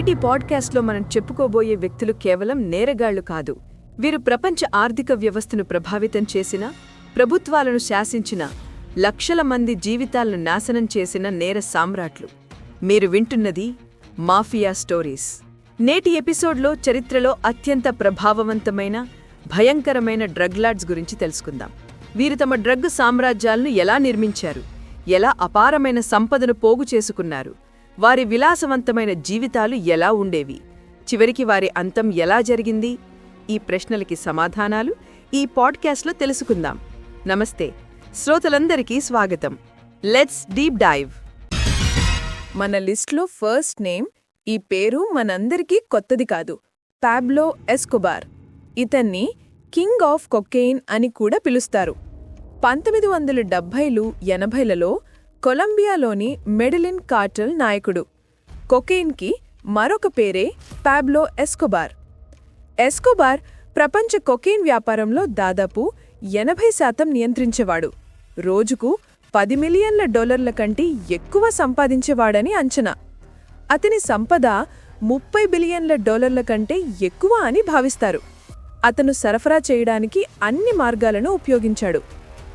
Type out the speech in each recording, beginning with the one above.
నేటి పాడ్కాస్ట్లో మనం చెప్పుకోబోయే వ్యక్తులు కేవలం నేరగాళ్ళు కాదు. వీరు ప్రపంచ ఆర్థిక వ్యవస్థను ప్రభావితం చేసిన ప్రభుత్వాలను శాసించిన లక్షల మంది జీవితాలను నాశనం చేసిన నేర సామ్రాట్లు. మీరు వింటున్నది మాఫియా స్టోరీస్. నేటి ఎపిసోడ్లో చరిత్రలో అత్యంత ప్రభావవంతమైన భయంకరమైన డ్రగ్ లార్డ్స్ గురించి తెలుసుకుందాం. వీరు తమ డ్రగ్ సామ్రాజ్యాలను ఎలా నిర్మించారు? ఎలా అపారమైన సంపదను పోగు చేసుకున్నారు? వారి విలాసవంతమైన జీవితాలు ఎలా ఉండేవి? చివరికి వారి అంతం ఎలా జరిగింది? ఈ ప్రశ్నలకి సమాధానాలు ఈ పాడ్కాస్ట్లో తెలుసుకుందాం. నమస్తే శ్రోతలందరికీ స్వాగతం. లెట్స్ డీప్ డైవ్ మన లిస్ట్లో ఫస్ట్ నేమ్ ఈ పేరు మనందరికీ కొత్తది కాదు. Pablo Escobar. ఇతన్ని కింగ్ ఆఫ్ కొకెయిన్ అని కూడా పిలుస్తారు. పంతొమ్మిది వందల డెబ్భైలు ఎనభైలలో కొలంబియాలోని మెడలిన్ కార్టల్ నాయకుడు. కొకెయిన్కి మరొక పేరే పాబ్లో ఎస్కోబార్. ఎస్కోబార్ ప్రపంచ కొకెయిన్ వ్యాపారంలో దాదాపు ఎనభై శాతం నియంత్రించేవాడు. రోజుకు పది మిలియన్ల డాలర్ల కంటే ఎక్కువ సంపాదించేవాడని అంచనా. అతని సంపద ముప్పై బిలియన్ల డాలర్ల కంటే ఎక్కువ అని భావిస్తారు. అతను సరఫరా చేయడానికి అన్ని మార్గాలను ఉపయోగించాడు.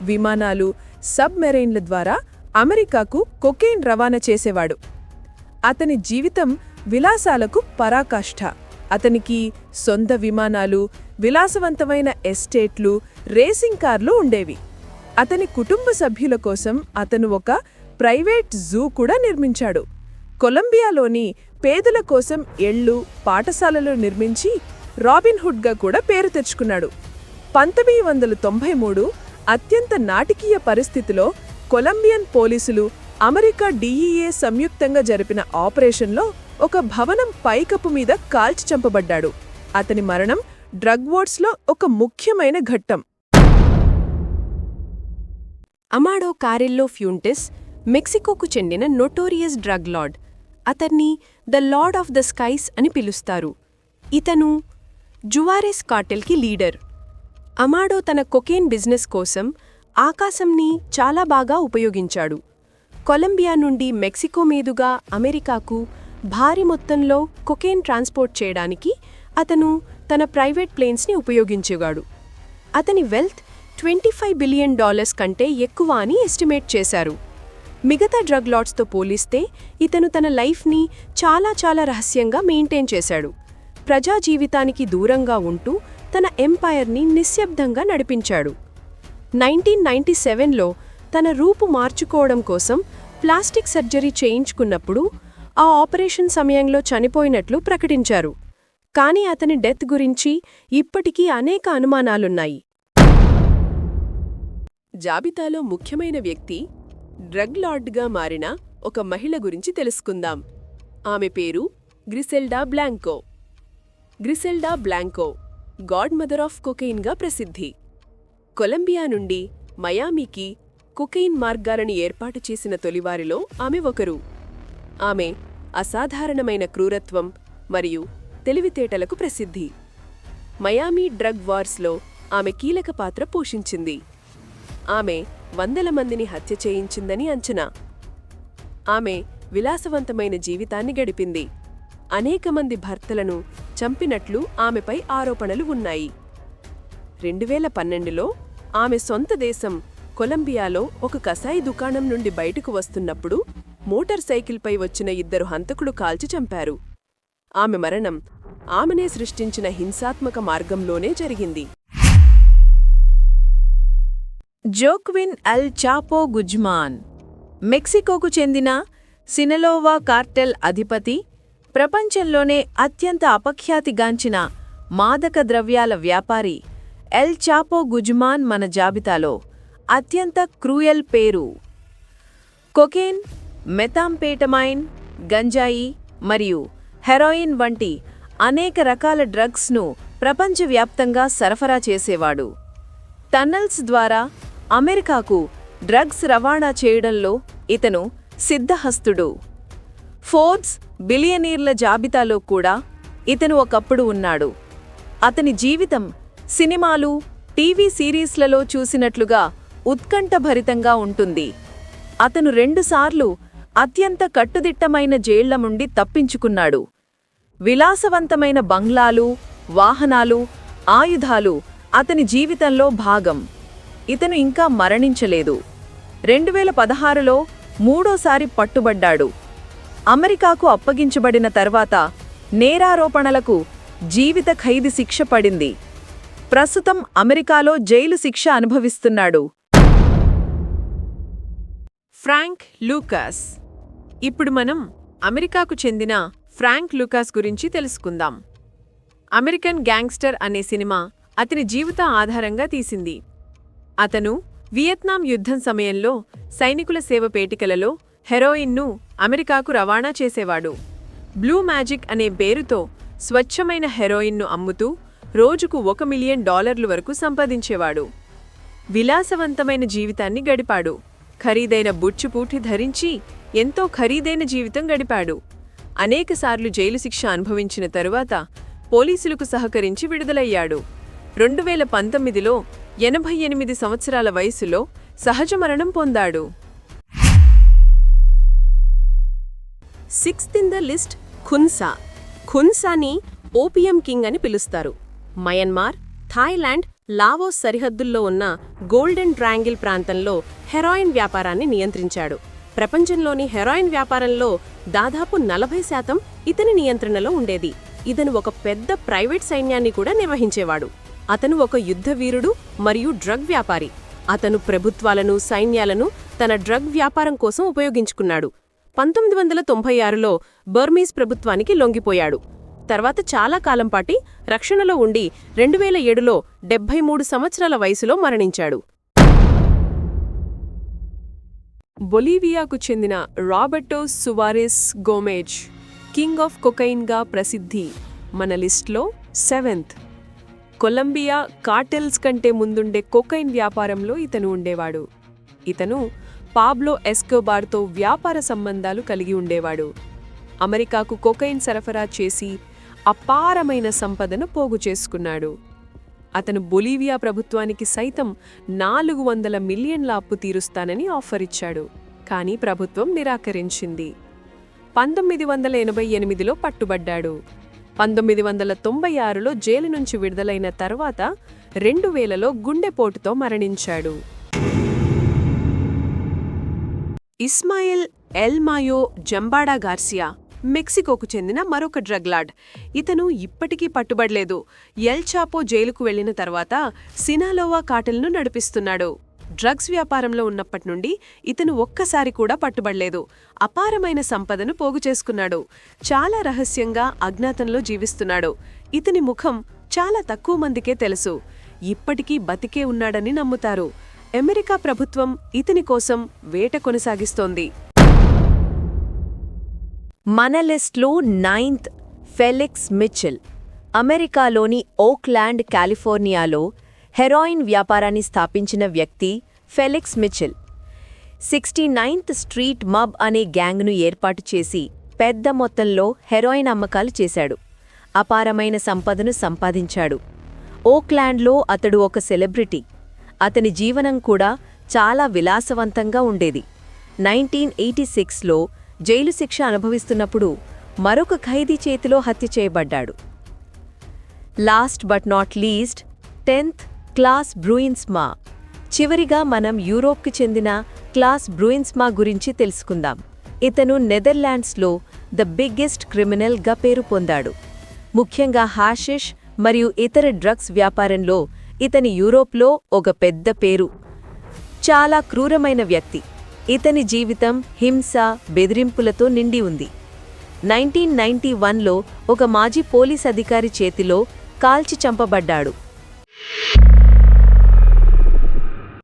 విమానాలు సబ్మెరైన్ల ద్వారా అమెరికాకు కొకెయిన్ రవాణా చేసేవాడు. అతని జీవితం విలాసాలకు పరాకాష్ఠ. అతనికి సొంత విమానాలు విలాసవంతమైన ఎస్టేట్లు రేసింగ్ కార్లు ఉండేవి. అతని కుటుంబ సభ్యుల కోసం అతను ఒక ప్రైవేట్ జూ కూడా నిర్మించాడు. కొలంబియాలోని పేదల కోసం ఎళ్ళు పాఠశాలలు నిర్మించి రాబిన్హుడ్గా కూడా పేరు తెచ్చుకున్నాడు. పంతొమ్మిది వందల తొంభై మూడు అత్యంత నాటకీయ పరిస్థితిలో కొలంబియన్ పోలీసులు అమెరికా డిఈఏ సంయుక్తంగా జరిపిన ఆపరేషన్లో ఒక భవనం పైకప్పు మీద కాల్చి చంపబడ్డాడు. అతని మరణం డ్రగ్ వార్డ్స్లో ఒక ముఖ్యమైన ఘట్టం. అమాడో కారెల్లో ఫ్యూంటిస్ మెక్సికోకు చెందిన నొటోరియస్ డ్రగ్ లార్డ్. అతన్ని the lord of the skies అని పిలుస్తారు. ఇతను జువారెస్ కార్టెల్కి లీడర్. అమాడో తన కొకేన్ బిజినెస్ కోసం ఆకాశంని చాలా బాగా ఉపయోగించాడు. కొలంబియా నుండి మెక్సికో మీదుగా అమెరికాకు భారీ మొత్తంలో కొకేన్ ట్రాన్స్పోర్ట్ చేయడానికి అతను తన ప్రైవేట్ ప్లేన్స్ని ఉపయోగించేవాడు. అతని wealth twenty five billion dollars కంటే ఎక్కువ అని ఎస్టిమేట్ చేశారు. మిగతా డ్రగ్ లాట్స్తో పోలిస్తే ఇతను తన లైఫ్ని చాలా చాలా రహస్యంగా మెయింటైన్ చేశాడు. ప్రజా జీవితానికి దూరంగా ఉంటూ తన ఎంపైర్ని నిశ్శబ్దంగా నడిపించాడు. నైన్టీన్ నైన్టీ సెవెన్లో తన రూపు మార్చుకోవడం కోసం ప్లాస్టిక్ సర్జరీ చేయించుకున్నప్పుడు ఆ ఆపరేషన్ సమయంలో చనిపోయినట్లు ప్రకటించారు. కానీ అతని డెత్ గురించి ఇప్పటికీ అనేక అనుమానాలున్నాయి. జాబితాలో ముఖ్యమైన వ్యక్తి డ్రగ్ లార్డ్గా మారిన ఒక మహిళ గురించి తెలుసుకుందాం. ఆమె పేరు Griselda Blanco. Griselda Blanco godmother of కొకెయిన్గా ప్రసిద్ధి. కొలంబియా నుండి మయామీకి కుకెయిన్ మార్గాలను ఏర్పాటు చేసిన తొలివారిలో ఆమె ఒకరు. ఆమె అసాధారణమైన క్రూరత్వం మరియు తెలివితేటలకు ప్రసిద్ధి. మయామీ డ్రగ్ వార్స్లో ఆమె కీలక పాత్ర పోషించింది. ఆమె వందల మందిని హత్య చేయించిందని అంచనా. ఆమె విలాసవంతమైన జీవితాన్ని గడిపింది. అనేక మంది భర్తలను చంపినట్లు ఆమెపై ఆరోపణలు ఉన్నాయి. రెండువేల పన్నెండులో ఆమె సొంత దేశం కొలంబియాలో ఒక కసాయి దుకాణం నుండి బయటకు వస్తున్నప్పుడు మోటార్ సైకిల్పై వచ్చిన ఇద్దరు హంతకుడు కాల్చి చంపారు. ఆమె మరణం ఆమెనే సృష్టించిన హింసాత్మక మార్గంలోనే జరిగింది. జోక్విన్ అల్ చాపో గుజ్మాన్ మెక్సికోకు చెందిన సినలోవా కార్టెల్ అధిపతి ప్రపంచంలోనే అత్యంత అపఖ్యాతిగాంచిన మాదక ద్రవ్యాల వ్యాపారి ఎల్ చాపో గుజ్మాన్ మన జాబితాలో అత్యంత క్రూయల్ పేరు. కొకేన్ మెథాంపేటమైన్ గంజాయి మరియు హెరాయిన్ వంటి అనేక రకాల డ్రగ్స్ను ప్రపంచవ్యాప్తంగా సరఫరా చేసేవాడు. టన్నల్స్ ద్వారా అమెరికాకు డ్రగ్స్ రవాణా చేయడంలో ఇతను సిద్ధహస్తుడు. ఫోర్బ్స్ బిలియనీర్ల జాబితాలో కూడా ఇతను ఒకప్పుడు ఉన్నాడు. అతని జీవితం సినిమాలు టీవీ సిరీస్లలో చూసినట్లుగా ఉత్కంఠభరితంగా ఉంటుంది. అతను రెండుసార్లు అత్యంత కట్టుదిట్టమైన జైళ్ళ నుండి తప్పించుకున్నాడు. విలాసవంతమైన బంగ్లాలు వాహనాలు ఆయుధాలు అతని జీవితంలో భాగం. ఇతను ఇంకా మరణించలేదు. రెండు వేల పదహారులో మూడోసారి పట్టుబడ్డాడు. అమెరికాకు అప్పగించబడిన తర్వాత నేరారోపణలకు జీవిత ఖైదు శిక్ష పడింది. ప్రస్తుతం అమెరికాలో జైలు శిక్ష అనుభవిస్తున్నాడు. Frank Lucas. ఇప్పుడు మనం అమెరికాకు చెందిన ఫ్రాంక్ లూకాస్ గురించి తెలుసుకుందాం. అమెరికన్ గ్యాంగ్స్టర్ అనే సినిమా అతని జీవిత ఆధారంగా తీసింది. అతను వియత్నాం యుద్ధం సమయంలో సైనికుల సేవ పేటికలలో హెరోయిన్ను అమెరికాకు రవాణా చేసేవాడు. బ్లూ మ్యాజిక్ అనే పేరుతో స్వచ్ఛమైన హెరోయిన్ను అమ్ముతూ రోజుకు ఒక మిలియన్ డాలర్లు వరకు సంపాదించేవాడు. విలాసవంతమైన జీవితాన్ని గడిపాడు. ఖరీదైన బుచ్చుపూటి ధరించి ఎంతో ఖరీదైన జీవితం గడిపాడు. అనేకసార్లు జైలు శిక్ష అనుభవించిన తరువాత పోలీసులకు సహకరించి విడుదలయ్యాడు. రెండు వేల పంతొమ్మిదిలో ఎనభై ఎనిమిది సంవత్సరాల వయసులో సహజ మరణం పొందాడు. Sixth in the list Khun Sa. ఖున్సాని opium king అని పిలుస్తారు. మయన్మార్ థాయిలాండ్ లావోస్ సరిహద్దుల్లో ఉన్న గోల్డెన్ ట్రయాంగిల్ ప్రాంతంలో హెరాయిన్ వ్యాపారాన్ని నియంత్రించాడు. ప్రపంచంలోని హెరాయిన్ వ్యాపారంలో దాదాపు నలభై శాతం ఇతని నియంత్రణలో ఉండేది. ఇతను ఒక పెద్ద ప్రైవేట్ సైన్యాన్ని కూడా నిర్వహించేవాడు. అతను ఒక యుద్ధవీరుడు మరియు డ్రగ్ వ్యాపారి. అతను ప్రభుత్వాలను సైన్యాలను తన డ్రగ్ వ్యాపారం కోసం ఉపయోగించుకున్నాడు. పంతొమ్మిది వందల తొంభై ఆరులో బర్మీస్ ప్రభుత్వానికి లొంగిపోయాడు. తర్వాత చాలా కాలం పాటి రక్షణలో ఉండి రెండు వేల ఏడులో డెబ్బై మూడు సంవత్సరాల వయసులో మరణించాడు. బొలీవియాకు చెందిన Roberto Suarez Gomez king of కొకైన్గా ప్రసిద్ధి మన లిస్ట్లో సెవెంత్. కొలంబియా కార్టెల్స్ కంటే ముందుండే కొకైన్ వ్యాపారంలో ఇతను ఉండేవాడు. ఇతను పాబ్లో ఎస్కోబార్తో వ్యాపార సంబంధాలు కలిగి ఉండేవాడు. అమెరికాకు కొకైన్ సరఫరా చేసి అపారమైన సంపదను పోగు చేసుకున్నాడు. అతను బొలీవియా ప్రభుత్వానికి సైతం నాలుగు వందల మిలియన్ల అప్పు తీరుస్తానని ఆఫర్ ఇచ్చాడు కానీ ప్రభుత్వం నిరాకరించింది. పంతొమ్మిది వందల ఎనభై ఎనిమిదిలో పట్టుబడ్డాడు. పంతొమ్మిది వందల తొంభై ఆరులో జైలు నుంచి విడుదలైన తర్వాత రెండు వేలలో గుండెపోటుతో మరణించాడు. ఇస్మాయిల్ ఎల్మాయో జంబాడా గార్సియా మెక్సికోకు చెందిన మరొక డ్రగ్ లార్డ్. ఇతను ఇప్పటికీ పట్టుబడలేదు. ఎల్ చాపో జైలుకు వెళ్ళిన తర్వాత సినాలోవా కాటల్ను నడిపిస్తున్నాడు. డ్రగ్స్ వ్యాపారంలో ఉన్నప్పటి నుండి ఇతను ఒక్కసారి కూడా పట్టుబడలేదు. అపారమైన సంపదను పోగు చేసుకున్నాడు. చాలా రహస్యంగా అజ్ఞాతంలో జీవిస్తున్నాడు. ఇతని ముఖం చాలా తక్కువ మందికే తెలుసు. ఇప్పటికీ బతికే ఉన్నాడని నమ్ముతారు. అమెరికా ప్రభుత్వం ఇతని కోసం వేట కొనసాగిస్తోంది. మన లిస్ట్లో నైన్త్ ఫెలిక్స్ మిచిల్ అమెరికాలోని ఓక్లాండ్ కాలిఫోర్నియాలో హెరాయిన్ వ్యాపారాన్ని స్థాపించిన వ్యక్తి Felix Mitchell sixty ninth street mob అనే గ్యాంగ్ను ఏర్పాటు చేసి పెద్ద మొత్తంలో హెరాయిన్ అమ్మకాలు చేశాడు. అపారమైన సంపదను సంపాదించాడు. ఓక్లాండ్లో అతడు ఒక సెలబ్రిటీ. అతని జీవనం కూడా చాలా విలాసవంతంగా ఉండేది. నైన్టీన్ ఎయిటీ సిక్స్లో జైలు శిక్ష అనుభవిస్తున్నప్పుడు మరొక ఖైదీ చేతిలో హత్య చేయబడ్డాడు. Last but not least tenth Klaas Bruinsma చివరిగా మనం యూరోప్కి చెందిన క్లాస్ బ్రూయిన్స్మా గురించి తెలుసుకుందాం. ఇతను నెదర్లాండ్స్లో ద బిగ్గెస్ట్ క్రిమినల్గా పేరు పొందాడు. ముఖ్యంగా హాషిష్ మరియు ఇతర డ్రగ్స్ వ్యాపారంలో ఇతని యూరోప్లో ఒక పెద్ద పేరు. చాలా క్రూరమైన వ్యక్తి. ఇతని జీవితం హింస బెదిరింపులతో నిండి ఉంది. నైన్టీన్ నైన్టీ వన్లో ఒక మాజీ పోలీస్ అధికారి చేతిలో కాల్చి చంపబడ్డాడు.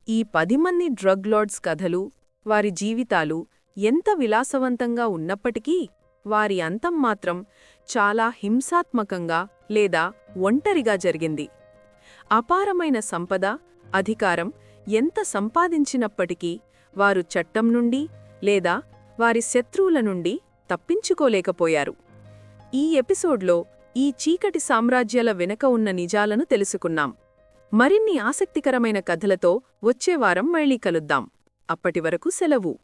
ఈ పది మంది డ్రగ్ లార్డ్స్ కథలు వారి జీవితాలు ఎంత విలాసవంతంగా ఉన్నప్పటికీ వారి అంతం మాత్రం చాలా హింసాత్మకంగా లేదా ఒంటరిగా జరిగింది. అపారమైన సంపద అధికారం ఎంత సంపాదించినప్పటికీ వారు చట్టం నుండి లేదా వారి శత్రువుల నుండి తప్పించుకోలేకపోయారు. ఈ ఎపిసోడ్లో ఈ చీకటి సామ్రాజ్యాల వెనక ఉన్న నిజాలను తెలుసుకున్నాం. మరిన్ని ఆసక్తికరమైన కథలతో వచ్చేవారం మళ్ళీ మళ్ళీ కలుద్దాం. అప్పటివరకు సెలవు.